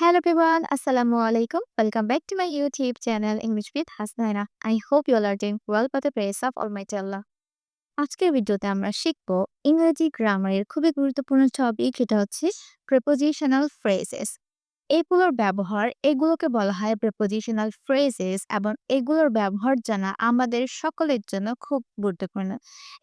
Hello everyone, Assalamu alaikum. Welcome back to my YouTube channel English with Hasnaina. I hope you all are doing well by the grace of Almighty Allah. আজকের ভিডিওতে আমরা শিখব ইংরেজি গ্রামারের খুবই গুরুত্বপূর্ণ topic সেটা হচ্ছে প্রেপোজিশনাল ফ্রেজেস এগুলোর ব্যবহার এগুলোকে বলা হয় প্রেপোজিশনাল ফ্রেজেস এবং এগুলোর ব্যবহার জানা আমাদের সকলের জন্য খুব গুরুত্বপূর্ণ।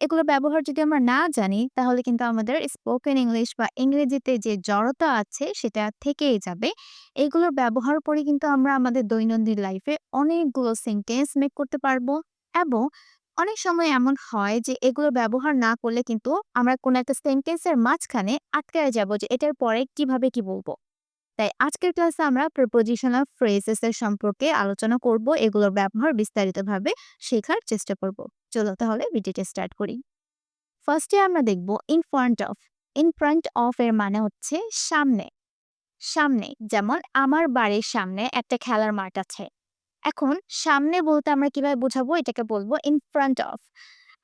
এগুলোর ব্যবহার যদি আমরা না জানি, তাহলে কিন্তু আমাদের স্পোকেন ইংলিশ বা ইংরেজিতে যে জড়তা আছে, সেটা থেকেই যাবে। এগুলোর ব্যবহার করে কিন্তু আমরা আমাদের দৈনন্দিন লাইফে অনেকগুলো সেন্টেন্স মেক করতে পারব এবং অনেক সময় এমন হয় যে এগুলো ব্যবহার না করলে কিন্তু আমরা কোনো একটা সেন্টেন্সের মাঝখানে আটকায় যাব যে এটার পরে কীভাবে কি বলব। তাই আজকের ক্লাসে আমরা প্রিপোজিশনাল ফ্রেজেস এর সম্পর্কে আলোচনা করব। এগুলোর ব্যবহার বিস্তারিতভাবে শেখার চেষ্টা করব। চলো তাহলে ভিডিওটা স্টার্ট করি। ফার্স্টে আমরা দেখব in front of in front of এর মানে হচ্ছে সামনে। সামনে, যেমন আমার বাড়ির সামনে একটা খেলার মাঠ আছে। এখন সামনে বলতে আমরা কীভাবে বোঝাবো? এটাকে বলব ইন ফ্রন্ট অফ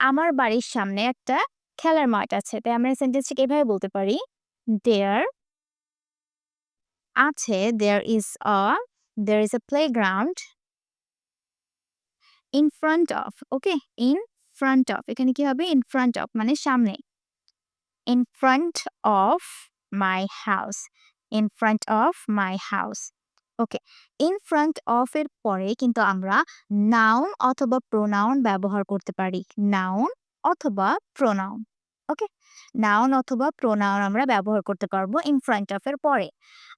আমার বাড়ির সামনে একটা খেলার মাঠ আছে। তাই আমরা সেন্টেন্সটাকে এভাবে বলতে পারি। দেয়ার আছে there is a there is a playground in front of okay in front of এখানে কি হবে? ইন ফ্রন্ট অফ মানে সামনে। In front of my house in front of my house okay in front of এর পরে কিন্তু আমরা noun অথবা প্রোনাউন ব্যবহার করতে পারি। নাউন অথবা প্রোনাউন ওকে? নাউন অথবা প্রোনাউন আমরা ব্যবহার করতে পারব ইন ফ্রন্ট অফ এর পরে।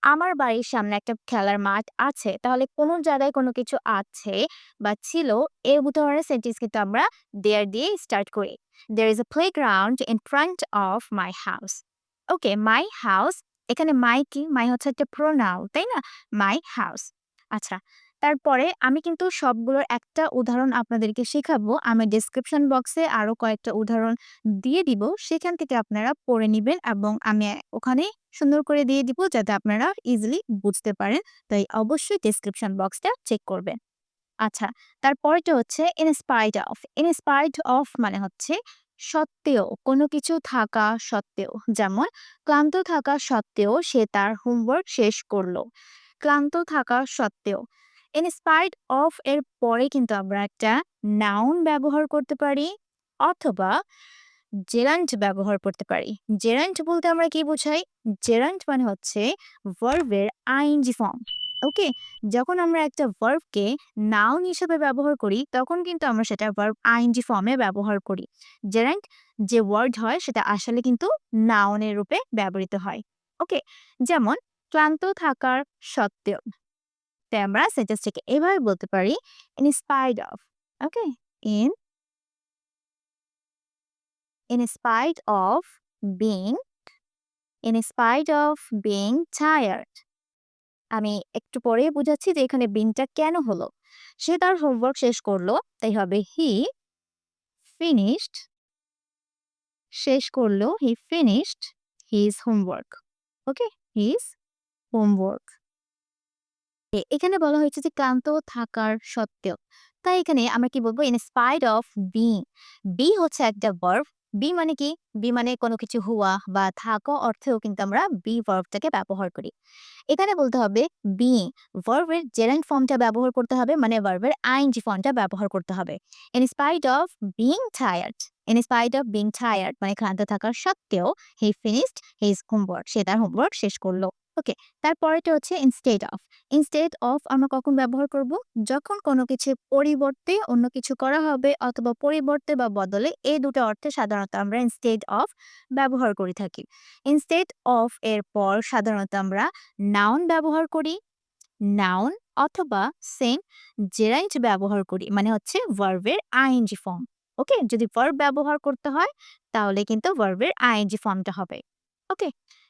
আমার বাড়ির সামনে একটা খেলার মাঠ আছে, তাহলে কোনো জায়গায় কোনো কিছু আছে বা ছিল এই উদাহরণের সেন্টেন্স কিন্তু আমরা দেয়ার দিয়ে স্টার্ট করি। There is a playground in front of my house okay my house এখানে মাই কি? মাই হচ্ছে একটা প্রোনাউন তাই না? মাই হাউস আচ্ছা তারপরে আমি কিন্তু সবগুলোর একটা উদাহরণ আপনাদেরকে শেখাবো। আমি ডিসক্রিপশন বক্সে আরও কয়েকটা উদাহরণ দিয়ে দিব। সেখান থেকে আপনারা পড়ে নেবেন এবং আমি ওখানে সুন্দর করে দিয়ে দিব যাতে আপনারা ইজিলি বুঝতে পারেন। তাই অবশ্যই ডিসক্রিপশন বক্সটা চেক করবেন। আচ্ছা তারপরটা হচ্ছে ইনস্পাইড অফ ইনস্পাইড অফ মানে হচ্ছে সত্ত্বেও, কোনো কিছু থাকা সত্ত্বেও। যেমন, ক্লান্ত থাকা সত্ত্বেও সে তার হোমওয়ার্ক শেষ করল। ক্লান্ত থাকা সত্ত্বেও। ইনস্পাইড অফ এর পরে কিন্তু আমরা একটা নাউন ব্যবহার করতে পারি অথবা জেরান্ট ব্যবহার করতে পারি। জেরান্ট বলতে আমরা কি বোঝাই? জেরান্ট মানে হচ্ছে ভার্বের আইনজি ফর্ম ওকে যখন আমরা একটা ভার্বকে নাউন হিসেবে ব্যবহার করি, তখন কিন্তু আমরা সেটা ভার্ব আইনজি ফর্মে ব্যবহার করি। জেরান্ট যে ওয়ার্ড হয়, সেটা আসলে কিন্তু নাউনের রূপে ব্যবহৃত হয় ওকে যেমন, ক্লান্ত থাকার সত্ত্বেও। তাই আমরা সেন্টেন্সটাকে এভাবে বলতে পারি in spite of okay in in spite of being, in spite of being tired. আমি একটু পরেই বুঝাচ্ছি যে এখানে বিনটা কেন হলো। সে তার হোমওয়ার্ক শেষ করল, তাই হবে হি ফিনিশড শেষ করল he finished his homework okay his homework এখানে বলা হয়েছে যে ক্লান্ত থাকার সত্ত্বেও। তাই এখানে আমরা কি বলব? In spite of being be হচ্ছে একটা ভার্ব বি মানে কি? বি মানে কোনো কিছু হুয়া বা থাকা অর্থেও কিন্তু আমরা বি ভার্বটাকে ব্যবহার করি। এখানে বলতে হবে বি ভার্বের জেরান্ট ফর্মটা ব্যবহার করতে হবে মানে ভার্বের আইনজি ফর্মটা ব্যবহার করতে হবে। In spite of being tired in spite of being tired মানে ক্লান্ত থাকার সত্ত্বেও হি ফিনিশড হিজ হোমওয়ার্ক সে তার হোমওয়ার্ক শেষ করল। ওকে তারপরেটা হচ্ছে ইনস্টেড অফ ইনস্টেড অফ আমরা কখন ব্যবহার করব? যখন কোনো কিছু পরিবর্তে অন্য কিছু করা হবে অথবা পরিবর্তে বা বদলে এই দুটো অর্থে সাধারণত আমরা ইনস্টেড অফ ব্যবহার করে থাকি। ইনস্টেড অফ এর পর সাধারণত আমরা নাউন ব্যবহার করি নাউন অথবা সেম জেরাইন্ট ব্যবহার করি মানে হচ্ছে ভার্বের আইএনজি ফর্ম ওকে? যদি ভার্ব ব্যবহার করতে হয় তাহলে কিন্তু ভার্বের আইএনজি ফর্মটা হবে, ওকে?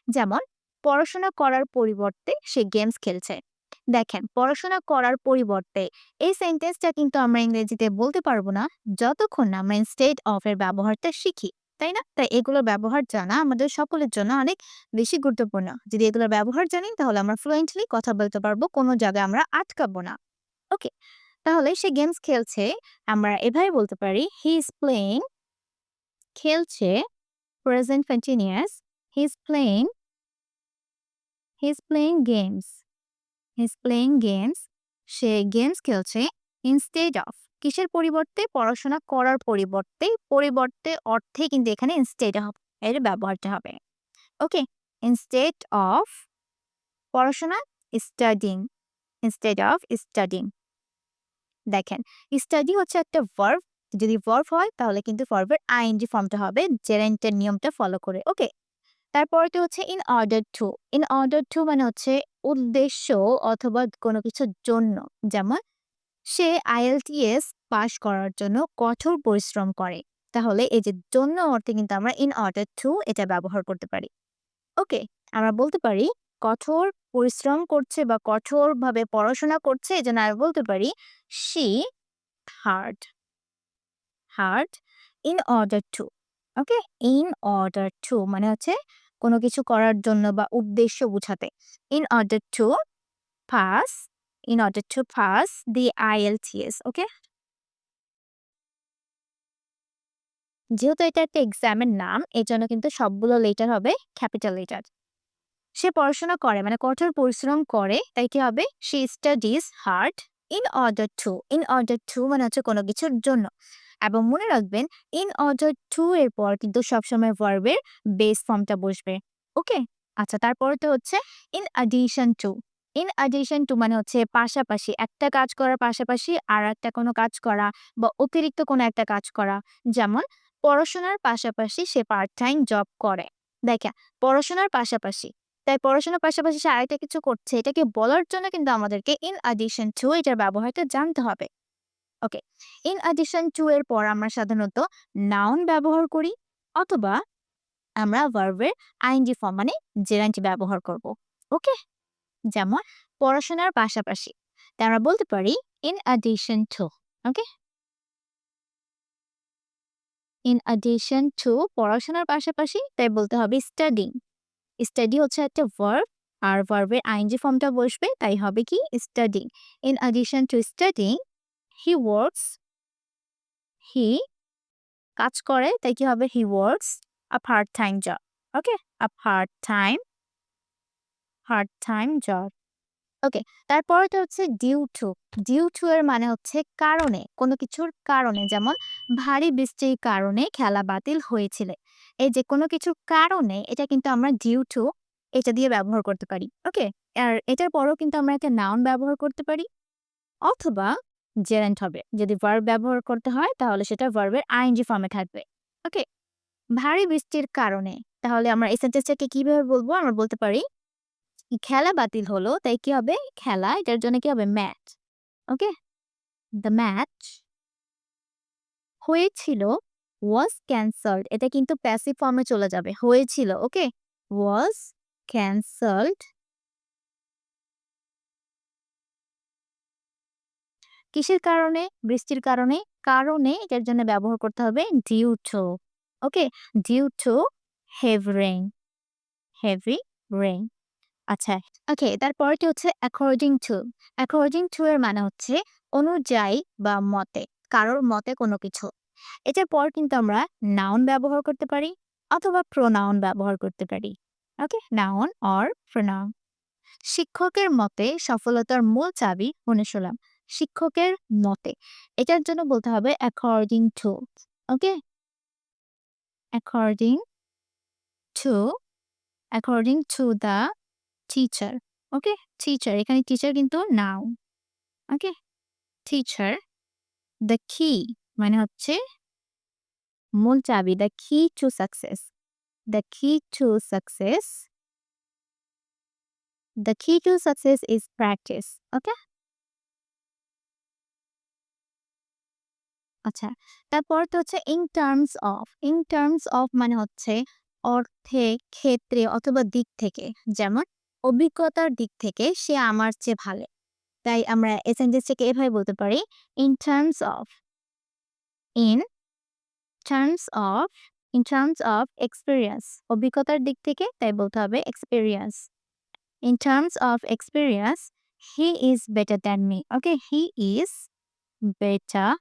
যেমন পড়াশোনা করার পরিবর্তে সে গেমস খেলছে। দেখেন, পড়াশোনা করার পরিবর্তে এই সেন্টেন্সটা কিন্তু আমরা ইংরেজিতে বলতে পারব না, যতক্ষণ না আমরা ইনস্টেড অফ এর ব্যবহারটা শিখি, তাই না? তাই এগুলোর ব্যবহার জানা আমাদের সকলের জন্য অনেক বেশি গুরুত্বপূর্ণ। যদি এগুলোর ব্যবহার জানি, তাহলে আমরা ফ্লুয়েন্টলি কথা বলতে পারব, কোনো জায়গায় আমরা আটকাবো না। ওকে তাহলে সে গেমস খেলছে, আমরা এভাবে বলতে পারি হি ইজ প্লেইং খেলছে present continuous he is playing playing games he is playing games সে গেমস খেলছে ইনস্টেড অফ কিসের পরিবর্তে? পড়াশোনা করার পরিবর্তে। পরিবর্তে অর্থে কিন্তু এখানে ইনস্টেড অফ এর ব্যবহারটা হবে। ওকে ইনস্টেড অফ পড়াশোনা স্টাডিং ইনস্টেড অফ স্টাডিং দেখেন স্টাডি হচ্ছে একটা ভার্ব যদি ভার্ব হয় তাহলে কিন্তু ভার্বের আইএনজি ফর্মটা হবে। জেরেন্টের নিয়মটা ফলো করে। ওকে তারপরটি হচ্ছে in order to in order to মানে হচ্ছে উদ্দেশ্য অথবা কোনো কিছুর জন্য। যেমন, সে আইএলটিএস পাশ করার জন্য কঠোর পরিশ্রম করে। তাহলে এই যে জন্য অর্থে কিন্তু আমরা ইন অর্ডার টু এটা ব্যবহার করতে পারি। ওকে, আমরা বলতে পারি কঠোর পরিশ্রম করছে বা কঠোরভাবে পড়াশোনা করছে, এই জন্য আমরা বলতে পারি she hard hard in order to okay in order to মানে হচ্ছে কোনো কিছু করার জন্য বা উদ্দেশ্য বুঝাতে। In order to pass in order to pass the IELTS okay যেহেতু এটা একটা এক্সামের নাম এই জন্য কিন্তু সবগুলো লেটার হবে ক্যাপিটাল লেটার সে পড়াশোনা করে মানে কঠোর পরিশ্রম করে, তাই কি হবে? সে studies hard in order to in order to মানে হচ্ছে কোনো কিছুর জন্য। এবং মনে রাখবেন ইন অর্ডার টু এর পর কিন্তু সবসময় ভার্বের বেস ফর্মটা বসবে। ওকে আচ্ছা তারপরে তো হচ্ছে in addition to in addition to মানে হচ্ছে পাশাপাশি, একটা কাজ করার পাশাপাশি আর একটা কোনো কাজ করা বা অতিরিক্ত কোনো একটা কাজ করা। যেমন, পড়াশোনার পাশাপাশি সে পার্ট টাইম জব করে। দেখেন, পড়াশোনার পাশাপাশি। তাই পড়াশোনার পাশাপাশি সে আরেকটা কিছু করছে, এটাকে বলার জন্য কিন্তু আমাদেরকে ইন অ্যাডিশন টু এটার ব্যবহারটা জানতে হবে। ওকে ইন অ্যাডিশন টু এর পর আমরা সাধারণত নাউন ব্যবহার করি অথবা আমরা ভার্বের আইনজি ফর্ম মানে জেরান্টি ব্যবহার করব। ওকে যেমন পড়াশোনার পাশাপাশি। তাই আমরা বলতে পারি in addition to okay in addition to পড়াশোনার পাশাপাশি তাই বলতে হবে স্টাডিং স্টাডি হচ্ছে একটা ভার্ব আর ভার্বের আইনজি ফর্মটা বসবে, তাই হবে কি studying in addition to studying he works he কাজ করে, তাই কি হবে? He works a part time job okay a part time part time job okay তারপরেটা হচ্ছে ডিউ টু ডিউ টু এর মানে হচ্ছে কারণে, কোনো কিছুর কারণে। যেমন, ভারী বৃষ্টির কারণে খেলা বাতিল হয়েছিল। এই যে কোনো কিছুর কারণে, এটা কিন্তু আমরা ডিউ টু এটা দিয়ে ব্যবহার করতে পারি। ওকে আর এটার পরেও কিন্তু আমরা একটা নাউন ব্যবহার করতে পারি। অথবা জেরেন্ট হবে। যদি ভার্ব ব্যবহার করতে হয়, তাহলে সেটা ভার্বের আইনজি ফর্মে থাকবে। ওকে ভারী বৃষ্টির কারণে। তাহলে আমরা এই সেন্টেন্সটাকে কীভাবে বলব? আমরা বলতে পারি, খেলা বাতিল হলো, তাই কি হবে? খেলা, এটার জন্য কি হবে? ম্যাচ ওকে দ্য ম্যাচ হয়েছিল ওয়াজ ক্যান্সেলড এটা কিন্তু প্যাসিভ ফর্মে চলে যাবে। হয়েছিল ওকে ওয়াজ ক্যান্সেলড কিসের কারণে? বৃষ্টির কারণে? কারণে এটার জন্য ব্যবহার করতে হবে due to okay due to heavy rain heavy rain আচ্ছা ওকে তারপরটি হচ্ছে অ্যাকর্ডিং টু অ্যাকর্ডিং টু এর মানে হচ্ছে অনুযায়ী বা মতে, কারোর মতে কোনো কিছু। এটার পর কিন্তু আমরা নাউন ব্যবহার করতে পারি অথবা প্রোনাউন ব্যবহার করতে পারি ওকে নাউন অর প্রোনাউন শিক্ষকের মতে সফলতার মূল চাবি শুনলাম শিক্ষকের মতে। এটার জন্য বলতে হবে according to okay according to according to the teacher okay teacher এখানে টিচার কিন্তু নাও ওকে টিচার দ্য কি মানে হচ্ছে মূল চাবি the key to success the key to success the key to success is practice okay আচ্ছা তারপর তো হচ্ছে in terms of in terms of মানে হচ্ছে অর্থে ক্ষেত্রে অথবা দিক থেকে, যেমন অভিজ্ঞতার দিক থেকে সে আমার চেয়ে ভালো। তাই আমরা এই সেন্টেন্সটাকে এভাবে বলতে পারি in terms of in terms of in terms of experience অভিজ্ঞতার দিক থেকে তাই বলতে হবে experience in terms of experience he is better than me okay he is better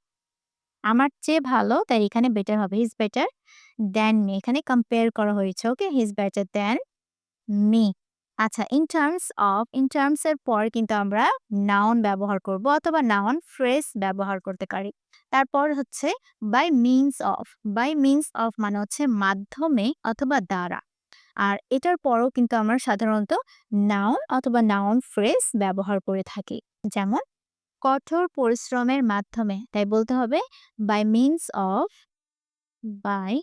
আমার চেয়ে ভালো, তাই এখানে বেটার হবে। হিজ বেটার দেন মি এখানে কম্পেয়ার করা হয়েছে okay he's better than me আচ্ছা in terms of in terms এর পর কিন্তু আমরা নাউন ব্যবহার করব অথবা নাউন ফ্রেজ ব্যবহার করতে পারি। তারপর হচ্ছে by means of by means of মানে হচ্ছে মাধ্যমে অথবা দ্বারা। আর এটার পরও কিন্তু আমরা সাধারণত নাউন অথবা নাউন ফ্রেজ ব্যবহার করে থাকি। যেমন কঠোর পরিশ্রমের মাধ্যমে, তাই বলতে হবে by means of by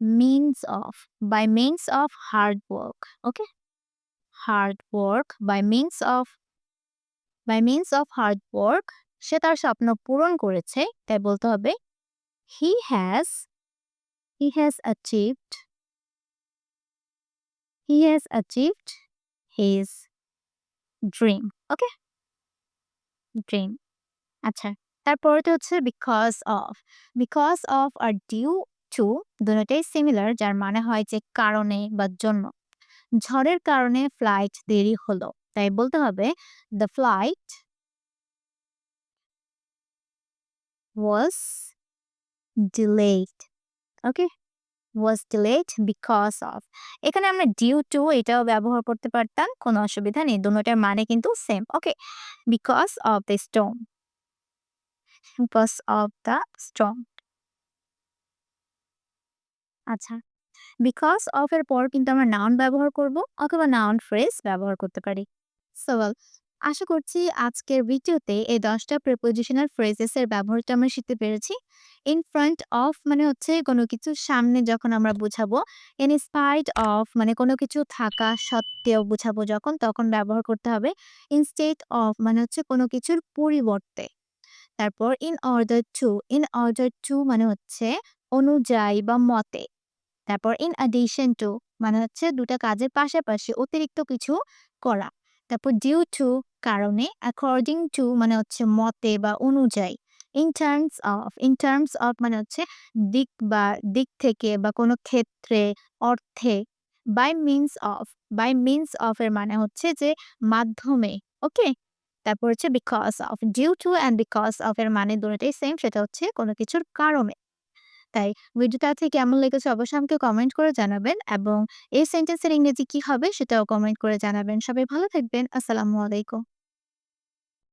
means of by means of hard work okay hard work by means of by means of hard work সে তার স্বপ্ন পূরণ করেছে, তাই বলতে হবে he has he has achieved he has achieved his dream okay dream আচ্ছা তারপরেতে হচ্ছে বিকজ অফ বিকজ অফ আর ডিউ টু দুটোটাই সিমিলার যার মানে হয় যে কারণে বা জন্য। ঝড়ের কারণে ফ্লাইট দেরি হলো, তাই বলতে হবে the flight was delayed okay was delayed because of এখানে আমরা ডিউ টু এটাও ব্যবহার করতে পারতাম, কোনো অসুবিধা নেই, দুটোটার মানে কিন্তু same okay because of the stone because of the stone আচ্ছা বিকজ অফ এর পর কিন্তু আমরা নাউন ব্যবহার করব, অথবা নাউন ফ্রেজ ব্যবহার করতে পারি। সওয়াল আশা করছি আজকের ভিডিওতে এই দশটা প্রিপোজিশনাল ফ্রেজেস এর ব্যবহারটা আমরা শিখতে পেরেছি। ইন ফ্রন্ট অফ মানে হচ্ছে কোনো কিছু, সামনে যখন আমরা বুঝাবো ইন স্পাইট অফ মানে কোনো কিছু থাকা সত্ত্বেও বুঝাবো যখন, তখন ব্যবহার করতে হবে। ইনস্টেড অফ মানে হচ্ছে কোনো কিছুর পরিবর্তে। তারপর in order to in order to মানে হচ্ছে অনুযায়ী বা মতে। তারপর ইন অ্যাডিশন টু মানে হচ্ছে দুটা কাজের পাশাপাশি অতিরিক্ত কিছু করা। তারপর ডিউ টু কারণে অ্যাকর্ডিং টু মানে হচ্ছে মতে বা অনুযায়ী। In terms of in terms of মানে হচ্ছে দিক বা দিক থেকে বা কোনো ক্ষেত্রে, অর্থে by means of by means of এর মানে হচ্ছে যে মাধ্যমে ওকে তারপর হচ্ছে because of due to and because of এর মানে দুটোটাই সেম সেটা হচ্ছে কোনো কিছুর কারণে। তাই ভিডিওটা থেকে কেমন লেগেছে অবশ্যই আমাকে কমেন্ট করে জানাবেন এবং এই সেন্টেন্সের ইংরেজি কি হবে সেটাও কমেন্ট করে জানাবেন। সবাই ভালো থাকবেন। আসসালামু আলাইকুম।